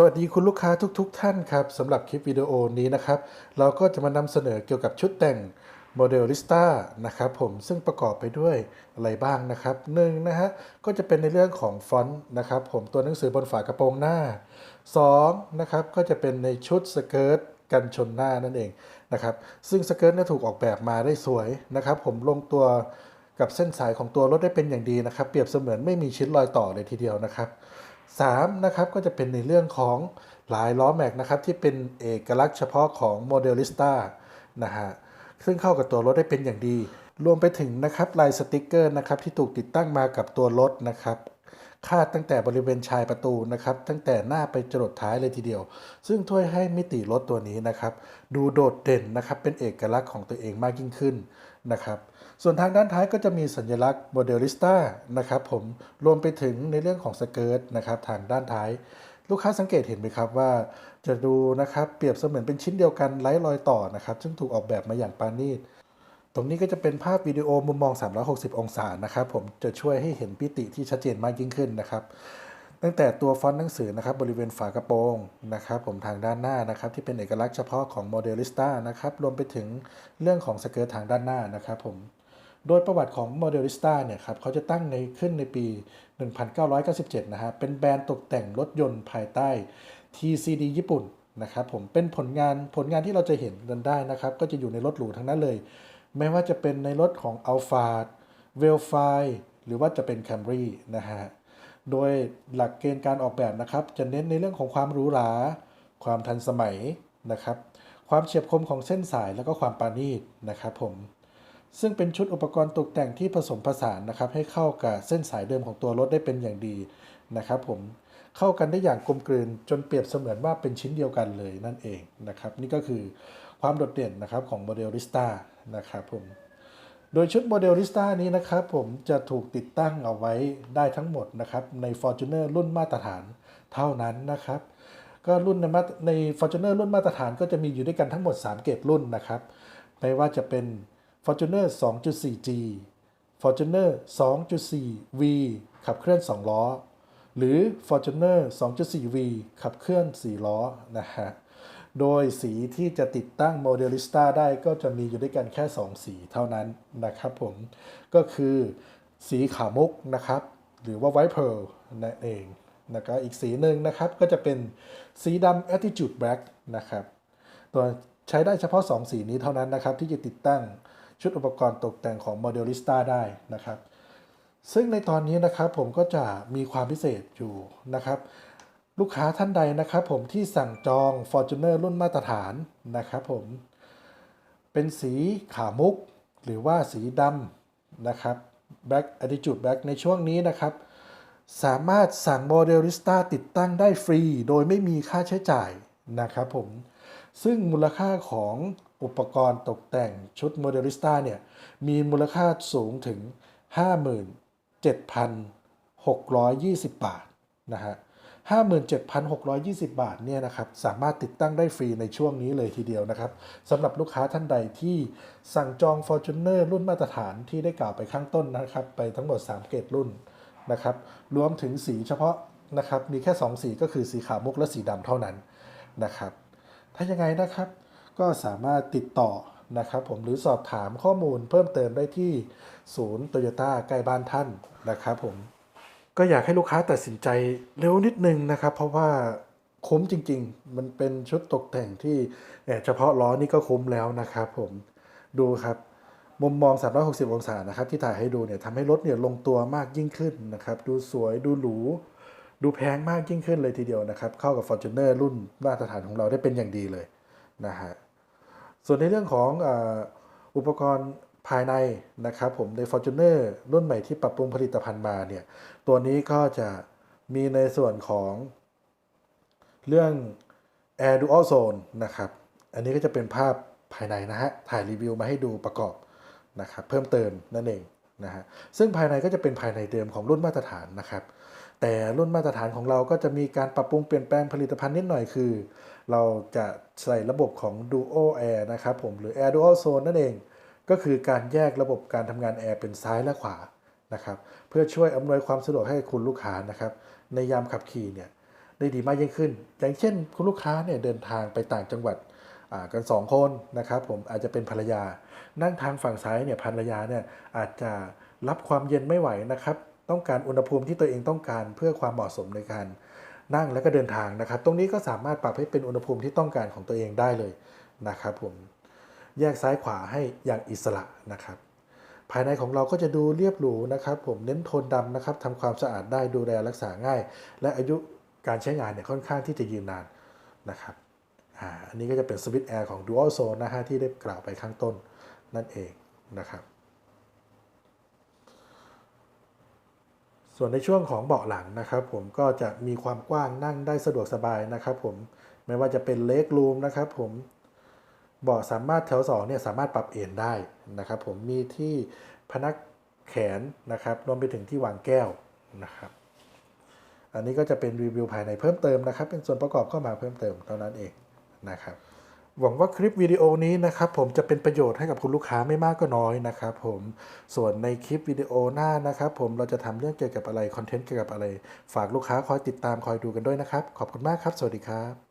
สวัสดีคุณลูกค้าทุกๆทท่านครับสำหรับคลิปวิดีโอนี้นะครับ เราก็จะมานำเสนอเกี่ยวกับชุดแต่งโมเดลลิสต้านะครับผมซึ่งประกอบไปด้วยอะไรบ้างนะครับหนึ่งนะฮะก็จะเป็นในเรื่องของฟอนต์นะครับผมตัวหนังสือบนฝากระโปรงหน้า2นะครับก็จะเป็นในชุดสเกิร์ตกันชนหน้านั่นเองนะครับซึ่งสเกิร์ตเนี่ยถูกออกแบบมาได้สวยนะครับผมลงตัวกับเส้นสายของตัวรถได้เป็นอย่างดีนะครับ เปรียบเสมือนไม่มีชิ้นรอยต่อเลยทีเดียวนะครับ 3นะครับก็จะเป็นในเรื่องของลายล้อแม็กนะครับที่เป็นเอกลักษณ์เฉพาะของโมเดลิสต้านะฮะซึ่งเข้ากับตัวรถได้เป็นอย่างดี รวมไปถึงนะครับลายสติกเกอร์นะครับที่ถูกติดตั้งมากับตัวรถนะครับคาดตั้งแต่บริเวณชายประตูนะครับ ตั้งแต่หน้าไปจรดท้ายเลยทีเดียว ซึ่งช่วยให้มิติรถตัวนี้นะครับ ดูโดดเด่นนะครับเป็นเอกลักษณ์ของตัวเองมากยิ่งขึ้นนะครับ ส่วนทางด้านท้ายก็จะมีสัญลักษณ์โมเดลิสต้านะครับผมรวมไปถึงในเรื่องของสเกิร์ตนะครับทางด้านท้าย ลูกค้าสังเกตเห็นไหมครับว่า จะดูนะครับเปรียบเสมือนเป็นชิ้นเดียวกันไร้รอยต่อนะครับซึ่งถูกออกแบบมาอย่างปราณีตตรงนี้ก็จะเป็นภาพวิดีโอมุมมอง 360 องศานะครับผมจะช่วยให้เห็นพิติที่ชัดเจนมากยิ่งขึ้นนะครับตั้งแต่ตัวฟอนต์หนังสือนะครับบริเวณฝากระโปรงนะครับผมทางด้านหน้านะครับที่เป็นเอกลักษณ์เฉพาะของโมเดลิสต้านะครับรวมไปถึงเรื่องของสเกิร์ตทางด้านหน้านะครับผม โดยประวัติของโมเดลิสต้าเนี่ยครับเขาจะตั้งในขึ้นในปี 1997 นะฮะ เป็นแบรนด์ตกแต่งรถยนต์ภายใต้ TCD ญี่ปุ่นนะครับผม เป็นผลงานผลงานที่เราจะเห็นกันได้นะครับ ก็จะอยู่ในรถหรูทั้งนั้นเลย ไม่ว่าจะเป็นในรถของ a l p h a v e l f i หรือว่าจะเป็น Camry นะฮะ โดยหลักเกณฑ์การออกแบบนะครับ จะเน้นในเรื่องของความหรูหรา ความทันสมัยนะครับ ความเฉียบคมของเส้นสายแล้วก็ความปราณีตนะครับผม ซึ่งเป็นชุดอุปกรณ์ตกแต่งที่ผสมผสานนะครับ ให้เข้ากับเส้นสายเดิมของตัวรถได้เป็นอย่างดีนะครับผมเข้ากันได้อย่างกลมกลืนจนเปรียบเสมือนว่าเป็นชิ้นเดียวกันเลยนั่นเองนะครับ นี่ก็คือความโดดเด่นนะครับของโมเดลริสตานะครับผมโดยชุดโมเดลลิสต้านี้นะครับผมจะถูกติดตั้งเอาไว้ได้ทั้งหมดนะครับใน Fortuner รุ่นมาตรฐานเท่านั้นนะครับก็รุ่นในใน Fortuner รุ่นมาตรฐานก็จะมีอยู่ด้วยกันทั้งหมด 3 เกรดรุ่นนะครับไม่ว่าจะเป็น Fortuner 2.4G Fortuner 2.4V ขับเคลื่อน 2 ล้อ หรือ Fortuner 2.4V ขับเคลื่อน 4 ล้อนะฮะ โดยสีที่จะติดตั้งโมเดลิสต้าได้ก็จะมีอยู่ด้วยกันแค่ 2 สีเท่านั้นนะครับผม ก็คือสีขาวมุกนะครับ หรือว่าไวท์เพ r l นั่นเองนะครับอีกสีหนึ่งนะครับก็จะเป็นสีดำ Attitude Black นะครับ ตัวใช้ได้เฉพาะ 2 สีนี้เท่านั้นนะครับที่จะติดตั้ง ชุดอุปกรณ์ตกแต่งของโมเดลิสต้าได้นะครับ ซึ่งในตอนนี้นะครับผมก็จะมีความพิเศษอยู่นะครับ ลูกค้าท่านใดนะครับ ผมที่สั่งจอง Fortuner รุ่นมาตรฐานนะครับผม เป็นสีขามุก หรือว่าสีดำนะครับ Black Attitude Black ในช่วงนี้นะครับสามารถสั่งโมเดลิสต้าติดตั้งได้ฟรี โดยไม่มีค่าใช้จ่ายนะครับผม ซึ่งมูลค่าของอุปกรณ์ตกแต่งชุดโมเดลิสต้าเนี่ยมีมูลค่าสูงถึง 57,620 บาทนะฮะ57,620 บาทเนี่ยนะครับสามารถติดตั้งได้ฟรีในช่วงนี้เลยทีเดียวนะครับสำหรับลูกค้าท่านใดที่สั่งจอง Fortuner รุ่นมาตรฐานที่ได้กล่าวไปข้างต้นนะครับ ไปทั้งหมด 3 เกรดรุ่นนะครับรวมถึงสีเฉพาะนะครับมีแค่ 2 สีก็คือสีขาวมุกและสีดำเท่านั้นนะครับ ถ้ายังไงนะครับ ก็สามารถติดต่อนะครับผมหรือสอบถามข้อมูลเพิ่มเติมได้ที่ศูนย์โตโยต้าใกล้บ้านท่านนะครับผมก็อยากให้ลูกค้าตัดสินใจเร็วนิดนึงนะครับ เพราะว่าคุ้มจริง ๆ มันเป็นชุดตกแต่งที่เอ่อเฉพาะล้อนี่ก็คุ้มแล้วนะครับผมดูครับมุมมอง 360 องศานะครับที่ถ่ายให้ดูเนี่ยทำให้รถเนี่ยลงตัวมากยิ่งขึ้นนะครับ ดูสวยดูหรู ดูแพงมากยิ่งขึ้นเลยทีเดียวนะครับ เข้ากับ Fortuner รุ่นมาตรฐานของเราได้เป็นอย่างดีเลยนะฮะส่วนในเรื่องของอออุปกรณ์ภายในนะครับผมใน Fortuner รุ่นใหม่ที่ปรับปรุงผลิตภัณฑ์มาเนี่ยตัวนี้ก็จะมีในส่วนของเรื่อง Air Dual Zone นะครับ อันนี้ก็จะเป็นภาพภายในนะฮะ ถ่ายรีวิวมาให้ดูประกอบนะครับ เพิ่มเติมนั่นเองนะฮะ ซึ่งภายในก็จะเป็นภายในเดิมของรุ่นมาตรฐานนะครับ แต่รุ่นมาตรฐานของเราก็จะมีการปรับปรุงเปลี่ยนแปลงผลิตภัณฑ์นิดหน่อยคือ เราจะใส่ระบบของ Duo Air นะครับผมหรือ Air Dual Zone นั่นเอง ก็คือการแยกระบบการทำงานแอร์เป็นซ้ายและขวานะครับเพื่อช่วยอำนวยความสะดวกให้คุณลูกค้านะครับในยามขับขี่เนี่ยได้ดีมากยิ่งขึ้น อย่างเช่น คุณลูกค้าเนี่ยเดินทางไปต่างจังหวัดกันสองคนนะครับผมอาจจะเป็นภรรยา นั่งทางฝั่งซ้ายเนี่ยภรรยาเนี่ยอาจจะรับความเย็นไม่ไหวนะครับ ต้องการอุณหภูมิที่ตัวเองต้องการเพื่อความเหมาะสมในการนั่งและก็เดินทางนะครับ ตรงนี้ก็สามารถปรับให้เป็นอุณหภูมิที่ต้องการของตัวเองได้เลยนะครับผมแยกซ้ายขวาให้อย่างอิสระนะครับ ภายในของเราก็จะดูเรียบหรูนะครับ ผมเน้นโทนดำนะครับทำความสะอาดได้ดูแลรักษาง่าย และอายุการใช้งานเนี่ยค่อนข้างที่จะยืนนานนะครับอ่าอันนี้ก็จะเป็นสวิตช์แอร์ของ Dual Zone นะฮะที่ได้กล่าวไปข้างต้นนั่นเองนะครับ ส่วนในช่วงของเบาะหลังนะครับ ผมก็จะมีความกว้างนั่งได้สะดวกสบายนะครับ ผมไม่ว่าจะเป็นเล็กรูมนะครับผมเบาะสามารถแถวสองเนี่ยสามารถปรับเอนได้นะครับ ผมมีที่พนักแขนนะครับรวมไปถึงที่วางแก้วนะครับ อันนี้ก็จะเป็นรีวิวภายในเพิ่มเติมนะครับ เป็นส่วนประกอบเข้ามาเพิ่มเติมเท่านั้นเองนะครับ หวังว่าคลิปวิดีโอนี้นะครับผมจะเป็นประโยชน์ให้กับคุณลูกค้าไม่มากก็น้อยนะครับผมส่วนในคลิปวิดีโอหน้านะครับผมเราจะทำเรื่องเกี่ยวกับอะไรคอนเทนต์เกี่ยวกับอะไร ฝากลูกค้าคอยติดตามคอยดูกันด้วยนะครับ ขอบคุณมากครับ สวัสดีครับ